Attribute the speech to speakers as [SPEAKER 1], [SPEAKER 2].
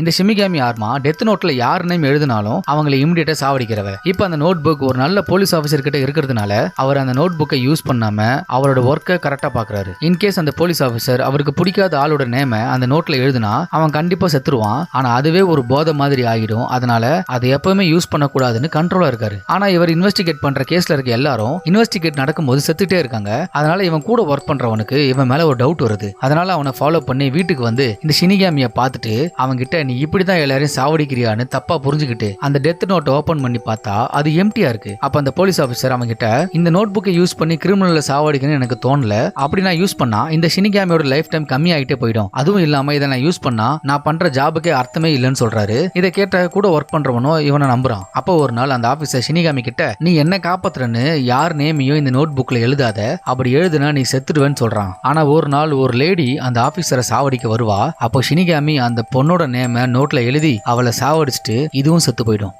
[SPEAKER 1] இந்த ஷிமிகாமி ARMA death நோட்ல யார் நேம் எழுதினாலும் அவங்களை இமிடியேட்டா சாவடிக்கிறவ. இப்போ அந்த நோட் புக் ஒரு நல்ல போலீஸ் ஆஃபீஸர் கிட்ட இருக்கிறதுனால அவர் அந்த நோட் புக்கை யூஸ் பண்ணாம அவரோட ஒர்க்கை கரெக்டா பாக்குறாரு. இன்கேஸ் அந்த போலீஸ் ஆஃபீஸர் அவருக்கு பிடிக்காத ஆளோட நேம அந்த நோட்ல எழுதுனா அவன் கண்டிப்பா செத்துருவான். ஆனா அதுவே ஒரு போதை மாதிரி ஆகிடும். அதனால அதை எப்பவுமே யூஸ் பண்ணக்கூடாதுன்னு கண்ட்ரோலா இருக்காரு. ஆனா இவர் இன்வெஸ்டிகேட் பண்ற கேஸ்ல இருக்க எல்லாரும் இன்வெஸ்டிகேட் நடக்கும்போது செத்துட்டே இருக்காங்க. அதனால இவன் கூட ஒர்க் பண்றவனுக்கு இவன் மேல ஒரு டவுட் வருது. அதனால அவனை ஃபாலோ பண்ணி வீட்டுக்கு வந்து இந்த ஷினிகாமியை பார்த்துட்டு அவன்கிட்ட நீ இப்படிதான் எல்லாரையும் சாவடிக்கிறியான்னு தப்பா புரிஞ்சுக்கிட்டு அந்த டெத் நோட்டை ஓபன் பண்ணி பார்த்தா அது எம்டியா இருக்கு. அப்ப அந்த போலீஸ் ஆஃபீஸர் அவன்கிட்ட இந்த நோட் புக்கை யூஸ் பண்ணி கிரிமினல்ல சாவடிக்கணும்னு எனக்கு தோணல. அப்படி நான் யூஸ் பண்ணா இந்த ஷினிகாமியோட லைஃப் டைம் கம்மி ஆகிட்டே போயிடும். அதுவும் இல்லாம இதை நான் யூஸ் பண்ணா நான் பண்ற ஜாபுக்கே அர்த்தமே இல்லைன்னு சொல்றாரு. இதை கேட்ட கூட ஒர்க் பண்றவனோ இவனை நம்புறான். அப்போ ஒரு நாள் அந்த ஆபீசர் ஷினிகாமி கிட்ட நீ என்ன காப்பாத்துறன்னு யார் நேமையும் இந்த நோட் புக்ல எழுதாத. அப்படி எழுதுனா நீ செத்துடுவேன்னு சொல்றான். ஆனா ஒரு நாள் ஒரு லேடி அந்த ஆபீசரை சாவடிக்க வருவா. அப்போ ஷினிகாமி அந்த பொண்ணோட நேம நோட்ல எழுதி அவளை சாவடிச்சுட்டு இதுவும் செத்து போயிடும்.